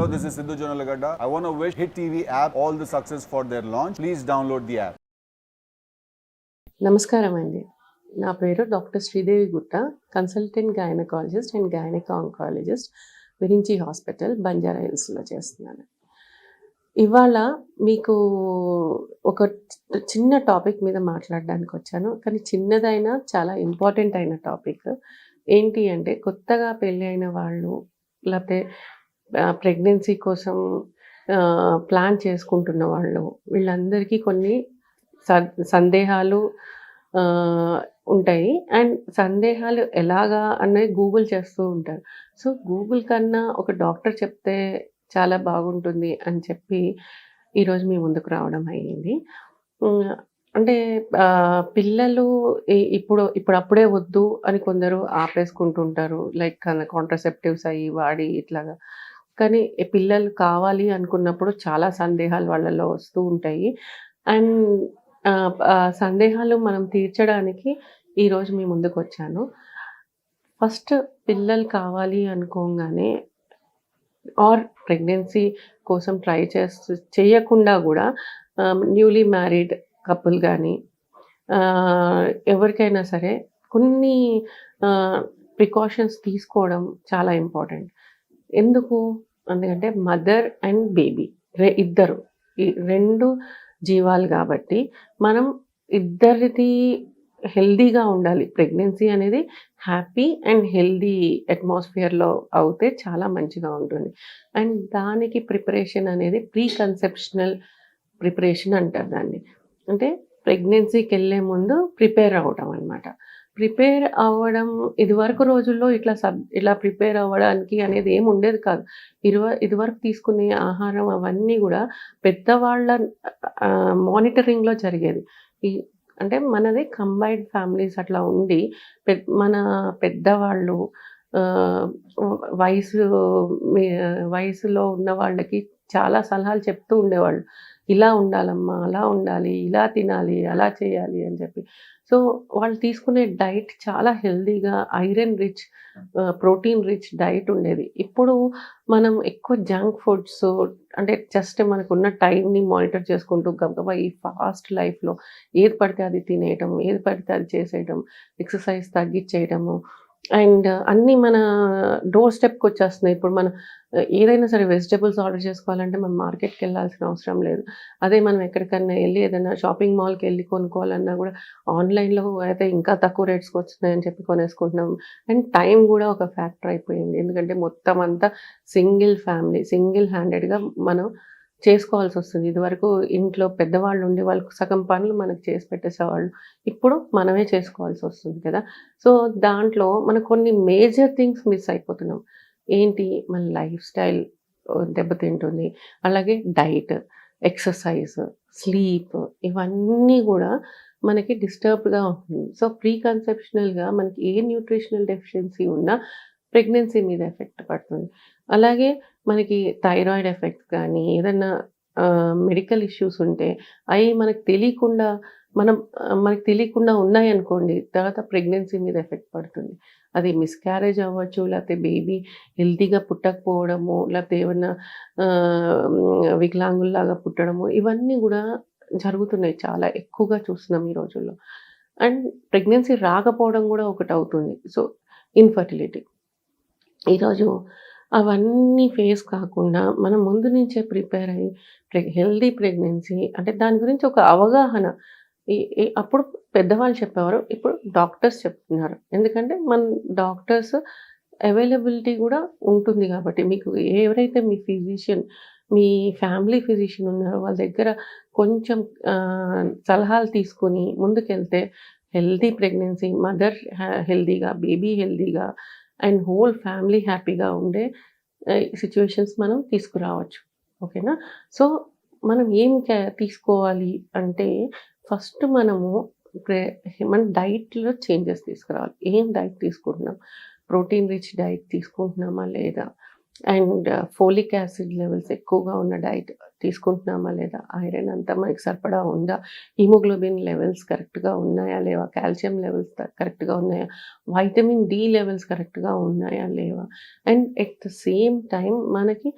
Hello, this is Sidhu Jonalagada. I want to wish Hit TV app all the success for their launch. Please download the app. నమస్కారం అండి నా పేరు doctor Sridevi Gutta consultant gynaecologist and gynaec oncologist Virinchi hospital Banjara హిల్స్లో చేస్తున్నాను ఇవాళ మీకు ఒక చిన్న టాపిక్ మీద మాట్లాడడానికి వచ్చాను కానీ చిన్నదైనా చాలా ఇంపార్టెంట్ అయిన టాపిక్ ఏంటి అంటే కొత్తగా పెళ్ళి అయిన వాళ్ళు లేకపోతే ప్రెగ్నెన్సీ కోసం ప్లాన్ చేసుకుంటున్న వాళ్ళు వీళ్ళందరికీ కొన్ని స- సందేహాలు ఉంటాయి. అండ్ సందేహాలు ఎలాగా అనేది గూగుల్ చేస్తూ ఉంటారు. సో గూగుల్ కన్నా ఒక డాక్టర్ చెప్తే చాలా బాగుంటుంది అని చెప్పి ఈరోజు మీ ముందుకు రావడం అయ్యింది. అంటే పిల్లలు ఇప్పుడు ఇప్పుడు అప్పుడే వద్దు అని కొందరు ఆపేసుకుంటుంటారు లైక్ కాంట్రసెప్టివ్స్ అయ్యి వాడి ఇట్లాగా. కానీ పిల్లలు కావాలి అనుకున్నప్పుడు చాలా సందేహాలు వాళ్ళలో వస్తూ ఉంటాయి. అండ్ సందేహాలు మనం తీర్చడానికి ఈరోజు మీ ముందుకు వచ్చాను. ఫస్ట్ పిల్లలు కావాలి అనుకోగానే ఆర్ ప్రెగ్నెన్సీ కోసం ట్రై చేస్తూ చేయకుండా కూడా న్యూలీ మ్యారీడ్ కపుల్ కానీ ఎవరికైనా సరే కొన్ని ప్రికాషన్స్ తీసుకోవడం చాలా ఇంపార్టెంట్. ఎందుకు? ఎందుకంటే మదర్ అండ్ బేబీ రే ఇద్దరు. ఈ రెండు జీవాలు కాబట్టి మనం ఇద్దరిది హెల్దీగా ఉండాలి. ప్రెగ్నెన్సీ అనేది హ్యాపీ అండ్ హెల్దీ అట్మాస్ఫియర్లో అవుతే చాలా మంచిగా ఉంటుంది. అండ్ దానికి ప్రిపరేషన్ అనేది ప్రీ కన్సెప్షనల్ ప్రిపరేషన్ అంటారు దాన్ని. అంటే ప్రెగ్నెన్సీకి వెళ్ళే ముందు ప్రిపేర్ అవ్వడం అనమాట ప్రిపేర్ అవ్వడం ఇదివరకు రోజుల్లో ఇట్లా సబ్ ఇట్లా ప్రిపేర్ అవ్వడానికి అనేది ఏమి ఉండేది కాదు. ఇరువ ఇదివరకు తీసుకునే ఆహారం అవన్నీ కూడా పెద్దవాళ్ళ మానిటరింగ్లో జరిగేది. ఈ అంటే మనది కంబైన్డ్ ఫ్యామిలీస్ అట్లా ఉండి పె- మన పెద్దవాళ్ళు వయసు వయసులో ఉన్న వాళ్ళకి చాలా సలహాలు చెప్తూ ఉండేవాళ్ళు. ఇలా ఉండాలమ్మా అలా ఉండాలి ఇలా తినాలి అలా చేయాలి అని చెప్పి. సో వాళ్ళు తీసుకునే డైట్ చాలా హెల్దీగా iron rich protein rich diet ఉండేది. ఇప్పుడు మనం ఎక్కువ జంక్ ఫుడ్స్ అంటే జస్ట్ మనకున్న టైంని మానిటర్ చేసుకుంటూ గబగబా ఈ ఫాస్ట్ లైఫ్లో ఏది పడితే అది తినేయటం ఏది పడితే అది చేసేయటం ఎక్సర్సైజ్ తగ్గించేయటము అండ్ అన్నీ మన డోర్ స్టెప్కి వచ్చేస్తున్నాయి. ఇప్పుడు మనం ఏదైనా సరే వెజిటేబుల్స్ ఆర్డర్ చేసుకోవాలంటే మనం మార్కెట్కి వెళ్ళాల్సిన అవసరం లేదు. అదే మనం ఎక్కడికన్నా వెళ్ళి ఏదైనా షాపింగ్ మాల్కి వెళ్ళి కొనుక్కోవాలన్నా కూడా ఆన్లైన్లో అయితే ఇంకా తక్కువ రేట్స్కి వస్తున్నాయని చెప్పి కొనేసుకుంటున్నాం. అండ్ టైం కూడా ఒక ఫ్యాక్టర్ అయిపోయింది. ఎందుకంటే మొత్తం అంతా సింగిల్ ఫ్యామిలీ సింగిల్ హ్యాండెడ్గా మనం చేసుకోవాల్సి వస్తుంది ఇదివరకు ఇంట్లో పెద్దవాళ్ళు ఉండి వాళ్ళకు సగం పనులు మనకు చేసి పెట్టేసేవాళ్ళు. ఇప్పుడు మనమే చేసుకోవాల్సి వస్తుంది కదా. సో దాంట్లో మనకు కొన్ని మేజర్ థింగ్స్ మిస్ అయిపోతున్నాం. ఏంటి? మన లైఫ్ స్టైల్ దెబ్బతింటుంది. అలాగే డైట్ ఎక్సర్సైజ్ స్లీప్ ఇవన్నీ కూడా మనకి డిస్టర్బ్గా ఉంటుంది. సో ప్రీ కన్సెప్షనల్గా మనకి ఏ న్యూట్రిషనల్ డెఫిషియన్సీ ఉన్నా ప్రెగ్నెన్సీ మీద ఎఫెక్ట్ పడుతుంది. అలాగే మనకి థైరాయిడ్ ఎఫెక్ట్ కానీ ఏదన్నా మెడికల్ ఇష్యూస్ ఉంటే అవి మనకు తెలియకుండా మనం మనకు తెలియకుండా ఉన్నాయనుకోండి తర్వాత ప్రెగ్నెన్సీ మీద ఎఫెక్ట్ పడుతుంది. అది మిస్క్యారేజ్ అవ్వచ్చు లేకపోతే బేబీ హెల్తీగా పుట్టకపోవడము లేకపోతే ఏమన్నా వికలాంగుల్లాగా పుట్టడము ఇవన్నీ కూడా జరుగుతున్నాయి చాలా ఎక్కువగా చూస్తున్నాం ఈ రోజుల్లో. అండ్ ప్రెగ్నెన్సీ రాకపోవడం కూడా ఒకటి అవుతుంది. So infertility. ఈరోజు అవన్నీ ఫేస్ కాకుండా మనం ముందు నుంచే ప్రిపేర్ అయ్యి ప్రెగ్ హెల్దీ ప్రెగ్నెన్సీ అంటే దాని గురించి ఒక అవగాహన. ఈ- అప్పుడు పెద్దవాళ్ళు చెప్పేవారు ఇప్పుడు డాక్టర్స్ చెప్తున్నారు. ఎందుకంటే మన డాక్టర్స్ అవైలబిలిటీ కూడా ఉంటుంది కాబట్టి. మీకు ఎవరైతే మీ ఫిజిషియన్ మీ ఫ్యామిలీ ఫిజిషియన్ ఉన్నారో వాళ్ళ దగ్గర కొంచెం సలహాలు తీసుకొని ముందుకెళ్తే హెల్దీ ప్రెగ్నెన్సీ మదర్ హెల్దీగా బేబీ హెల్దీగా అండ్ హోల్ ఫ్యామిలీ హ్యాపీగా ఉండే సిచ్యువేషన్స్ మనం తీసుకురావచ్చు. ఓకేనా? సో మనం ఏం క్యా తీసుకోవాలి అంటే ఫస్ట్ మనము మన డైట్లో చేంజెస్ తీసుకురావాలి. ఏం డైట్ తీసుకుంటున్నాం? ప్రోటీన్ రిచ్ డైట్ తీసుకుంటున్నామా లేదా? అండ్ ఫోలిక్ యాసిడ్ లెవెల్స్ ఎక్కువగా ఉన్న డైట్ తీసుకుంటున్నామా లేదా? ఐరన్ అంతా మనకి సరిపడా ఉందా? హిమోగ్లోబిన్ లెవెల్స్ కరెక్ట్గా ఉన్నాయా లేవా? కాల్షియం లెవెల్స్ కరెక్ట్గా ఉన్నాయా? వైటమిన్ డి లెవెల్స్ కరెక్ట్గా ఉన్నాయా లేవా? And at the same time మనకి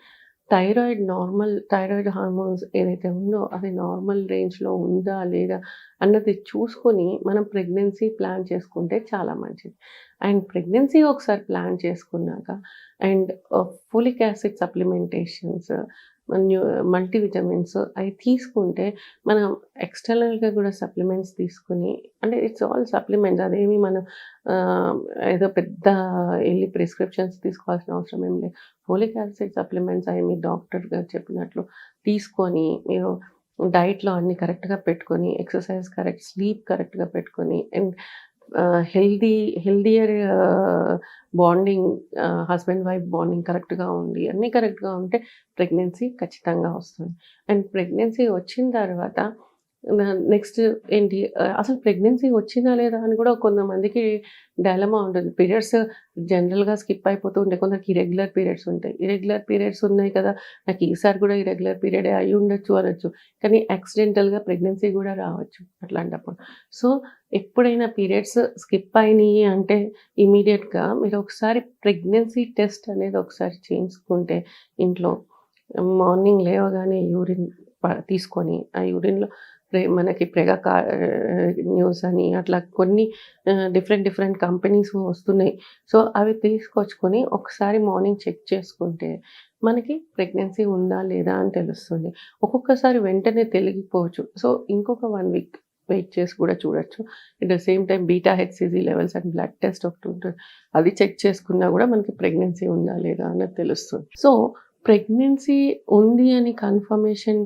థైరాయిడ్ నార్మల్ థైరాయిడ్ హార్మోన్స్ ఏదైతే ఉందో అది నార్మల్ రేంజ్లో ఉందా లేదా అన్నది చూసుకొని మనం ప్రెగ్నెన్సీ ప్లాన్ చేసుకుంటే చాలా మంచిది. అండ్ ప్రెగ్నెన్సీ ఒకసారి ప్లాన్ చేసుకున్నాక and folic acid supplementations multivitamins అవి తీసుకుంటే మనం ఎక్స్టర్నల్గా కూడా సప్లిమెంట్స్ తీసుకుని అంటే ఇట్స్ ఆల్ సప్లిమెంట్స్ అదేమి మనం ఏదో పెద్ద వెళ్ళి ప్రిస్క్రిప్షన్స్ తీసుకోవాల్సిన అవసరం ఏం లేదు. ఫోలిక్ యాసిడ్ సప్లిమెంట్స్ అవి మీ డాక్టర్ గారు చెప్పినట్లు తీసుకొని మీరు డైట్లో అన్ని కరెక్ట్గా పెట్టుకొని ఎక్సర్సైజ్ కరెక్ట్ స్లీప్ కరెక్ట్గా పెట్టుకొని and healthy healthier bonding husband wife bonding కరెక్ట్గా ఉంది అన్నీ కరెక్ట్గా ఉంటే ప్రెగ్నెన్సీ ఖచ్చితంగా వస్తుంది. అండ్ ప్రెగ్నెన్సీ వచ్చిన తర్వాత నెక్స్ట్ ఏంటి అసలు ప్రెగ్నెన్సీ వచ్చిందా లేదా అని కూడా కొంతమందికి డైలమా ఉంటుంది. పీరియడ్స్ జనరల్గా స్కిప్ అయిపోతూ ఉంటాయి. కొందరికి ఇరెగ్యులర్ పీరియడ్స్ ఉంటాయి. ఇరెగ్యులర్ పీరియడ్స్ ఉన్నాయి కదా నాకు ఈసారి కూడా ఇరెగ్యులర్ పీరియడ్ అయి ఉండొచ్చు అనొచ్చు. కానీ యాక్సిడెంటల్గా ప్రెగ్నెన్సీ కూడా రావచ్చు అట్లాంటప్పుడు. సో ఎప్పుడైనా పీరియడ్స్ స్కిప్ అయినాయి అంటే ఇమీడియట్గా మీరు ఒకసారి ప్రెగ్నెన్సీ టెస్ట్ అనేది ఒకసారి చేయించుకుంటే ఇంట్లో మార్నింగ్ లేవగానే యూరిన్ తీసుకొని ఆ యూరిన్లో మనకి ప్రెగా కా న్యూస్ అని అట్లా కొన్ని డిఫరెంట్ డిఫరెంట్ కంపెనీస్ వస్తున్నాయి. సో అవి తీసుకొచ్చుకొని ఒకసారి మార్నింగ్ చెక్ చేసుకుంటే మనకి ప్రెగ్నెన్సీ ఉందా లేదా అని తెలుస్తుంది. ఒక్కొక్కసారి వెంటనే తెలిగిపోవచ్చు. సో ఇంకొక వన్ వీక్ వెయిట్ చేసి కూడా చూడొచ్చు. At the same time beta HCG levels and blood test ఒకటి ఉంటుంది. అది చెక్ చేసుకున్నా కూడా మనకి ప్రెగ్నెన్సీ ఉందా లేదా అన్నది తెలుస్తుంది. సో ప్రెగ్నెన్సీ ఉంది అని కన్ఫర్మేషన్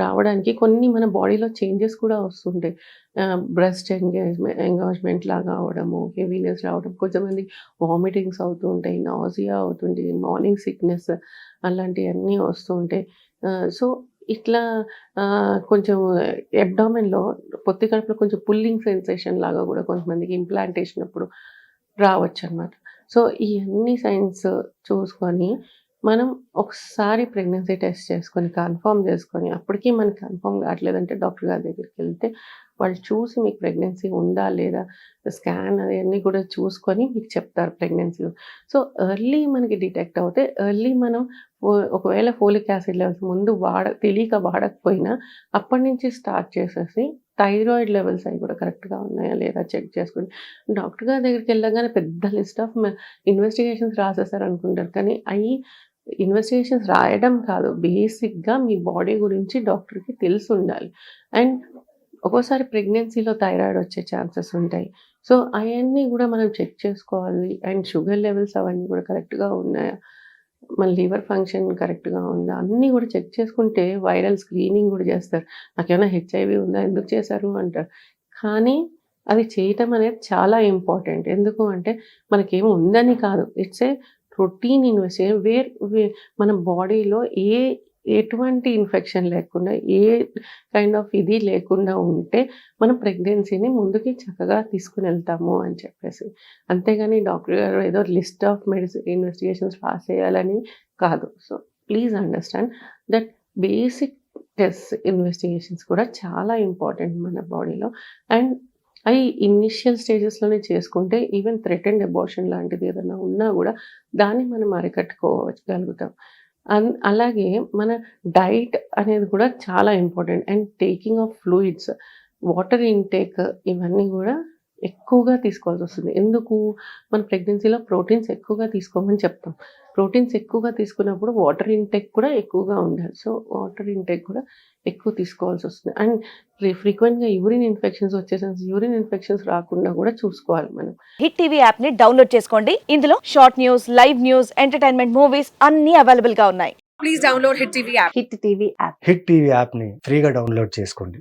రావడానికి కొన్ని మన బాడీలో చేంజెస్ కూడా వస్తుంటాయి. బ్రెస్ట్ ఎంగేజ్మెంట్ ఎంగాజ్మెంట్ లాగా అవడము హెవీనెస్ రావడం కొంతమంది వామిటింగ్స్ అవుతూ ఉంటాయి నాజియా అవుతుంటాయి మార్నింగ్ సిక్నెస్ అలాంటివన్నీ వస్తూ ఉంటాయి. సో ఇట్లా కొంచెం ఎబ్డామెన్లో పొత్తి కడుపులో కొంచెం పుల్లింగ్ సెన్సేషన్ లాగా కూడా కొంతమందికి ఇంప్లాంటేషన్ అప్పుడు రావచ్చు అనమాట సో ఇవన్నీ సైన్స్ చూసుకొని మనం ఒకసారి ప్రెగ్నెన్సీ టెస్ట్ చేసుకొని కన్ఫర్మ్ చేసుకొని అప్పటికీ మనకి కన్ఫర్మ్ కావట్లేదంటే డాక్టర్ గారి దగ్గరికి వెళ్తే వాళ్ళు చూసి మీకు ప్రెగ్నెన్సీ ఉందా లేదా స్కాన్ అవన్నీ కూడా చూసుకొని మీకు చెప్తారు ప్రెగ్నెన్సీ. సో ఎర్లీ మనకి డిటెక్ట్ అవుతే ఎర్లీ మనం ఒకవేళ ఫోలిక్ యాసిడ్ లెవెల్స్ ముందు వాడ తెలియక వాడకపోయినా అప్పటి నుంచి స్టార్ట్ చేసేసి థైరాయిడ్ లెవెల్స్ అవి కూడా కరెక్ట్గా ఉన్నాయా లేదా చెక్ చేసుకుని. డాక్టర్ గారి దగ్గరికి వెళ్ళగానే పెద్ద లిస్ట్ ఆఫ్ ఇన్వెస్టిగేషన్స్ రాసేసారు అనుకుంటారు కానీ అవి ఇన్వెస్టిగేషన్స్ రాయడం కాదు. బేసిక్గా మీ బాడీ గురించి డాక్టర్కి తెలిసి ఉండాలి. అండ్ ఒక్కోసారి ప్రెగ్నెన్సీలో థైరాయిడ్ వచ్చే ఛాన్సెస్ ఉంటాయి. సో అవన్నీ కూడా మనం చెక్ చేసుకోవాలి. అండ్ షుగర్ లెవెల్స్ అవన్నీ కూడా కరెక్ట్గా ఉన్నాయా? మన లివర్ ఫంక్షన్ కరెక్ట్గా ఉందా? అన్నీ కూడా చెక్ చేసుకుంటే వైరల్ స్క్రీనింగ్ కూడా చేస్తారు. నాకేమైనా హెచ్ఐవి ఉందా? ఎందుకు చేశారు? అంటారు. కానీ అది చేయటం అనేది చాలా ఇంపార్టెంట్. ఎందుకు అంటే మనకేమో ఉందని కాదు. It's a routine investigation where we- మన బాడీలో ఏ ఎటువంటి ఇన్ఫెక్షన్ లేకుండా ఏ కైండ్ ఆఫ్ ఇది లేకుండా ఉంటే మనం ప్రెగ్నెన్సీని ముందుకి చక్కగా తీసుకుని వెళ్తాము అని చెప్పేసి. అంతేగాని డాక్టర్ గారు ఏదో list of medicine investigations pass చేయాలని కాదు. So please understand that basic test investigations కూడా చాలా ఇంపార్టెంట్ మన బాడీలో. అండ్ అవి ఇనిషియల్ స్టేజెస్లోనే చేసుకుంటే ఈవెన్ థ్రెటెండ్ అబార్షన్ లాంటిది ఏదైనా ఉన్నా కూడా దాన్ని మనం అరికట్టుకోగలుగుతాం అన్ అలాగే మన డైట్ అనేది కూడా చాలా important. And taking of fluids water intake ఇవన్నీ కూడా ఎక్కువగా తీసుకోవాల్సి వస్తుంది. ఎందుకు? మన ప్రెగ్నెన్సీలో ప్రోటీన్స్ ఎక్కువగా తీసుకోమని చెప్తాం. ప్రోటీన్స్ ఎక్కువగా తీసుకున్నప్పుడు వాటర్ ఇంటేక్ కూడా ఎక్కువగా ఉండాలి. సో వాటర్ ఇంటేక్ కూడా ఎక్కువ తీసుకోవాల్సి వస్తుంది. అండ్ ఫ్రీక్వెంట్గా యూరిన్ ఇన్ఫెక్షన్స్ వచ్చేసరికి యూరిన్ ఇన్ఫెక్షన్స్ రాకుండా కూడా చూసుకోవాలి మనం. హిట్ టీవీ యాప్ని డౌన్లోడ్ చేసుకోండి. ఇందులో short news live news entertainment movies అన్ని అవైలబుల్గా ఉన్నాయి. Please download Hit TV app. Hit TV app Hit TV యాప్ని ఫ్రీగా డౌన్లోడ్ చేసుకోండి.